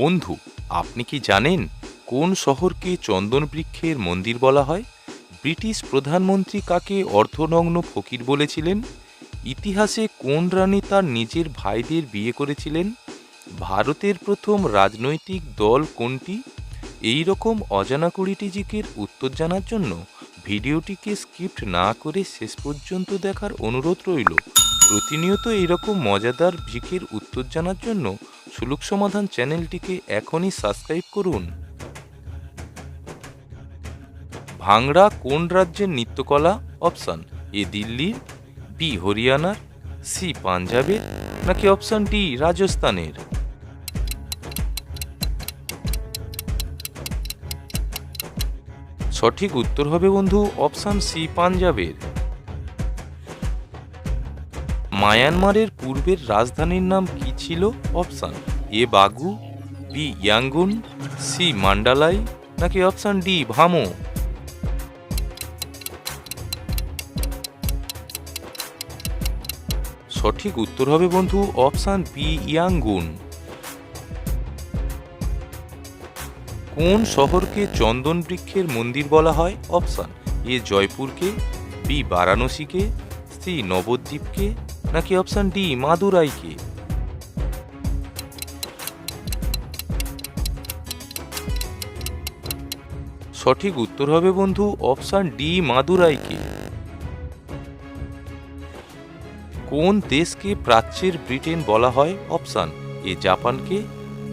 বন্ধু, আপনি কি জানেন কোন শহরকে চন্দন বৃক্ষের মন্দির বলা হয়? ব্রিটিশ প্রধানমন্ত্রী কাকে অর্ধনগ্ন ফকির বলেছিলেন? ইতিহাসে কোন রানী তার নিজের ভাইদের বিয়ে করেছিলেন? ভারতের প্রথম রাজনৈতিক দল কোনটি? এই রকম অজানা কুড়িটি জিকের উত্তর জানার জন্য ভিডিওটিকে স্কিপ্ট না করে শেষ পর্যন্ত দেখার অনুরোধ রইল। প্রতিনিয়ত এইরকম মজাদার ভিকের উত্তর জানার জন্য সুলুক সমাধান চ্যানেলটিকে এখনই সাবস্ক্রাইব করুন। ভাংড়া কোন রাজ্যের নৃত্যকলা? অপশান এ দিল্লির বি হরিয়ানার, সি পাঞ্জাবের, নাকি অপশান ডি রাজস্থানের? সঠিক উত্তর হবে বন্ধু অপশান সি পাঞ্জাবের। মায়ানমারের পূর্বের রাজধানীর নাম কি ছিল? Option A Bago B Yangon, C Mandalay, নাকি অপশান ডি ভামো? সঠিক উত্তর হবে বন্ধু অপশান বি ইয়াঙ্গুন। কোন শহরকে চন্দন বৃক্ষের মন্দির বলা হয়? অপশান এ জয়পুরকে, বি বারাণসীকে, সি নবদ্বীপকে নাকি অপশান ডি মাদুরাইকে? সঠিক উত্তর হবে বন্ধু অপশান ডি মাদুরাইকে। কোন দেশকে প্রাচ্যের ব্রিটেন বলা হয়? অপশান এ জাপানকে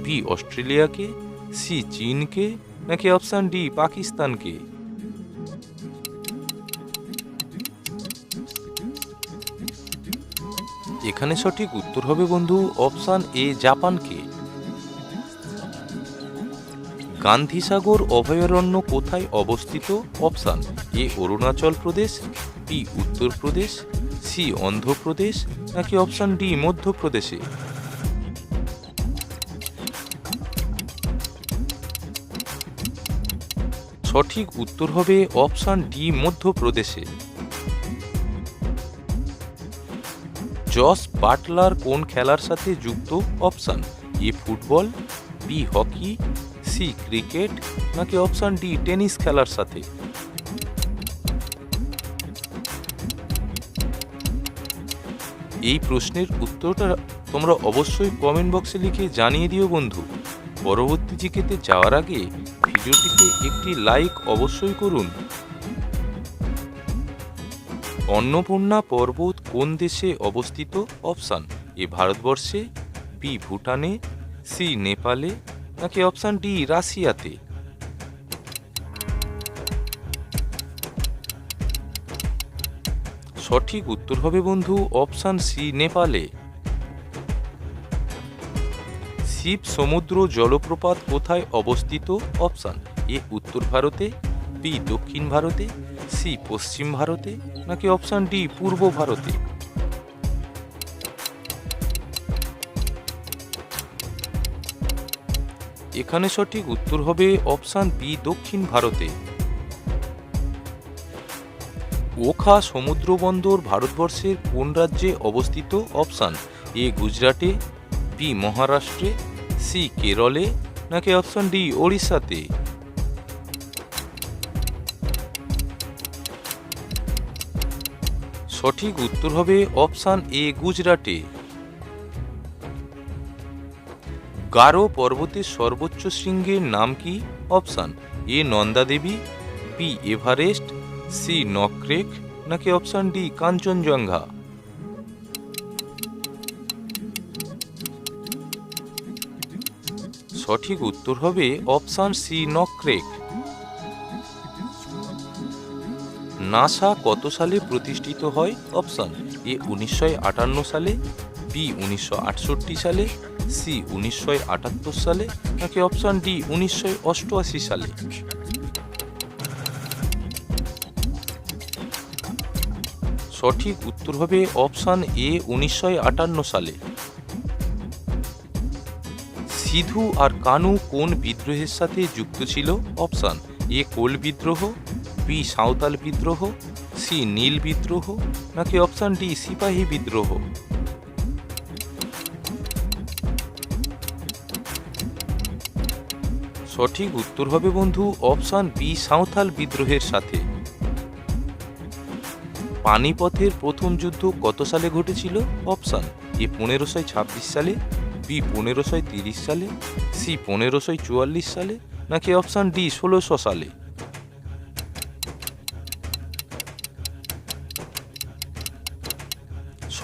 বি অস্ট্রেলিয়াকে সি চীনকে, নাকি অপশান ডি পাকিস্তানকে? এখানে সঠিক উত্তর হবে বন্ধু অপশান এ জাপানকে। গান্ধীসাগর অভয়ারণ্য কোথায় অবস্থিত? Option A Arunachal Pradesh, B Uttar Pradesh C Andhra Pradesh, নাকি অপশান ডি মধ্যপ্রদেশে? সঠিক উত্তর হবে অপশান ডি মধ্যপ্রদেশে। জস বাটলার কোন খেলার সাথে যুক্ত? Option A football, B hockey, C cricket, নাকি অপশান ডি টেনিস খেলার সাথে? এই প্রশ্নের উত্তরটা তোমরা অবশ্যই কমেন্ট বক্সে লিখে জানিয়ে দিও বন্ধু। পরবর্তী জিকেতে যাওয়ার আগে ভিডিওটিতে একটি লাইক অবশ্যই করুন। অন্নপূর্ণা পর্বত কোন দেশে অবস্থিত? অপশান, এ ভারতবর্ষে, বি ভুটানে, সি নেপালে, নাকি অপশান ডি রাশিয়াতে? সঠিক উত্তর হবে বন্ধু অপশান সি নেপালে। শিব সমুদ্র জলপ্রপাত কোথায় অবস্থিত? অপশান, এ উত্তর ভারতে, বি দক্ষিণ ভারতে সি পশ্চিম ভারতে নাকি অপশান ডি পূর্ব ভারতে? এখানে সঠিক উত্তর হবে অপশান বি, দক্ষিণ ভারতে। ওখা সমুদ্র বন্দর ভারতবর্ষের কোন রাজ্যে অবস্থিত? অপশান এ, গুজরাটে, বি, মহারাষ্ট্রে, সি, কেরলে, নাকি অপশান ডি, ওড়িশাতে? সঠিক উত্তর হবে অপশান এ, গুজরাটে। গারো পর্বতের সর্বোচ্চ শৃঙ্গের নাম কি? Option A Nanda Devi B, Everest, C, Nokrek, নাকি অপশান ডি, কাঞ্চনজঙ্ঘা? সঠিক উত্তর হবে অপশান সি, নকরেক। নাসা কত সালে প্রতিষ্ঠিত হয়? অপশান এ উনিশশো আটান্ন সালে বি উনিশশো আটষট্টি সালে সি উনিশশো আটাত্তর সালে, নাকি অপশান ডি উনিশশো অষ্টআশি সালে? সঠিক উত্তর হবে অপশান এ উনিশশো আটান্ন সালে। সিধু আর কানু কোন বিদ্রোহের সাথে যুক্ত ছিল? অপশান এ কোল বিদ্রোহ বি সাঁওতাল বিদ্রোহ, সি নীল বিদ্রোহ, নাকি অপশান ডি সিপাহী বিদ্রোহ? সঠিক উত্তর হবে বন্ধু অপশান বি সাঁওতাল বিদ্রোহের সাথে। পানিপথের প্রথম যুদ্ধ কত সালে ঘটেছিল? অপশান এ পনেরোশো ছাব্বিশ সালে, বি পনেরোশো তিরিশ সালে, সি পনেরোশো চুয়াল্লিশ সালে, নাকি অপশান ডি ষোলোশো সালে?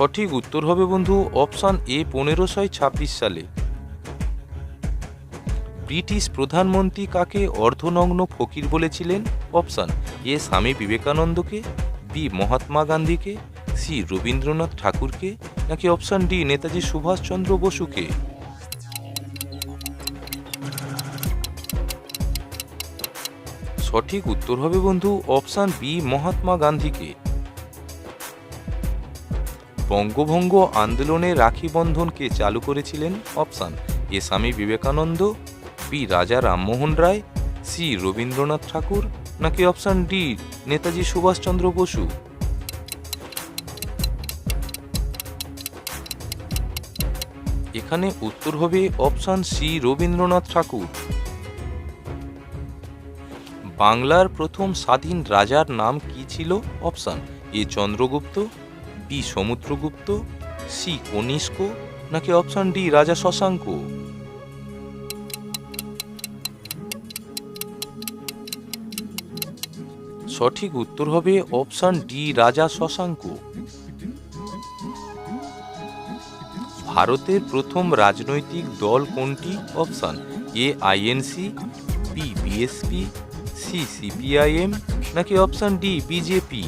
সঠিক উত্তর হবে বন্ধু অপশান এ পনেরোশো ছাব্বিশ সালে। ব্রিটিশ প্রধানমন্ত্রী কাকে অর্ধনগ্ন ফকির বলেছিলেন? অপশান এ স্বামী বিবেকানন্দকে, বি মহাত্মা গান্ধীকে, সি রবীন্দ্রনাথ ঠাকুরকে, নাকি অপশান ডি নেতাজি সুভাষচন্দ্র বসুকে? সঠিক উত্তর হবে বন্ধু অপশান বি মহাত্মা গান্ধীকে। বঙ্গভঙ্গ আন্দোলনে রাখি বন্ধনকে চালু করেছিলেন অপশান। এ স্বামী বিবেকানন্দ বি রাজা রামমোহন রায়, সি রবীন্দ্রনাথ ঠাকুর, নাকি অপশান ডি নেতাজি সুভাষচন্দ্র বসু? এখানে উত্তর হবে অপশান সি রবীন্দ্রনাথ ঠাকুর। বাংলার প্রথম স্বাধীন রাজার নাম কি ছিল? Option, A Chandragupta B Samudragupta, C Kanishka, নাকি অপশান ডি রাজা শশাঙ্ক? সঠিক উত্তর হবে অপশান ডি রাজা শশাঙ্ক। ভারতের প্রথম রাজনৈতিক দল কোনটি? Option A INC, B BSP, C CPIM, নাকি অপশান ডি বিজেপি?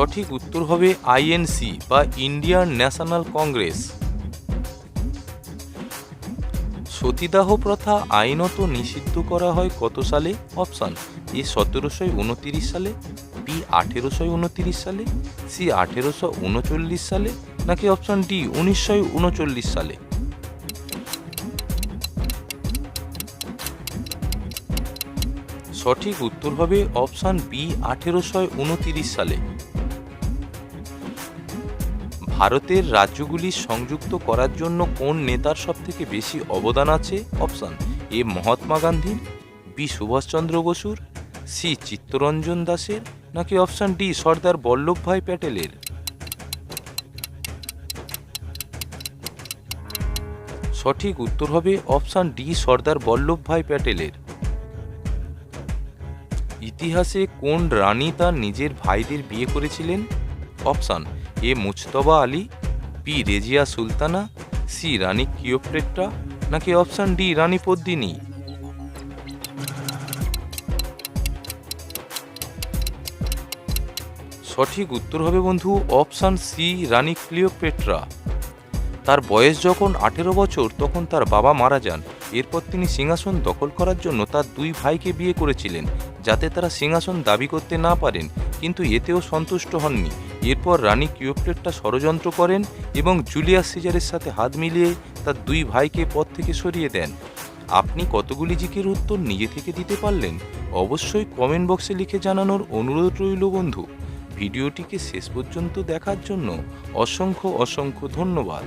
সঠিক উত্তর হবে আইএনসি বা ইন্ডিয়ান ন্যাশনাল কংগ্রেস। সতীদাহ প্রথা আইনত নিষিদ্ধ করা হয় কত সালে? অপশান এ সতেরোশো উনতিরিশ সালে, বি আঠেরোশো উনতিরিশ সালে, সি আঠেরোশো উনচল্লিশ সালে, নাকি অপশান ডি উনিশশো উনচল্লিশ সালে? সঠিক উত্তর হবে অপশান বি আঠেরোশো উনতিরিশ সালে। ভারতের রাজ্যগুলি সংযুক্ত করার জন্য কোন নেতার সবথেকে বেশি অবদান আছে? অপশান এ, মহাত্মা গান্ধীর বি, সুভাষচন্দ্র বসুর, সি, চিত্তরঞ্জন দাসের, নাকি অপশান ডি, সর্দার বল্লভভাই প্যাটেলের? সঠিক উত্তর হবে অপশান ডি, সর্দার বল্লভভাই প্যাটেলের। ইতিহাসে কোন রানী তার নিজের ভাইদের বিয়ে করেছিলেন? Option A Mujtaba Ali, P Razia Sultana, C Rani Cleopatra নাকি অপশান ডি রানী পদ্মিনী? সঠিক উত্তর হবে বন্ধু অপশান সি রানী ক্লিওপেট্রা। তার বয়স যখন আঠেরো বছর, তখন তার বাবা মারা যান। এরপর তিনি সিংহাসন দখল করার জন্য তার দুই ভাইকে বিয়ে করেছিলেন, যাতে তারা সিংহাসন দাবি করতে না পারেন, কিন্তু এতেও সন্তুষ্ট হননি। এরপর রানী কিওপ্লেটটা ষড়যন্ত্র করেন এবং জুলিয়াস সিজারের সাথে হাত মিলিয়ে তার দুই ভাইকে পথ থেকে সরিয়ে দেন। আপনি কতগুলি জিকের উত্তর নিজে থেকে দিতে পারলেন? অবশ্যই কমেন্ট বক্সে লিখে জানানোর অনুরোধ রইল বন্ধু। ভিডিওটিকে শেষ পর্যন্ত দেখার জন্য অসংখ্য অসংখ্য ধন্যবাদ।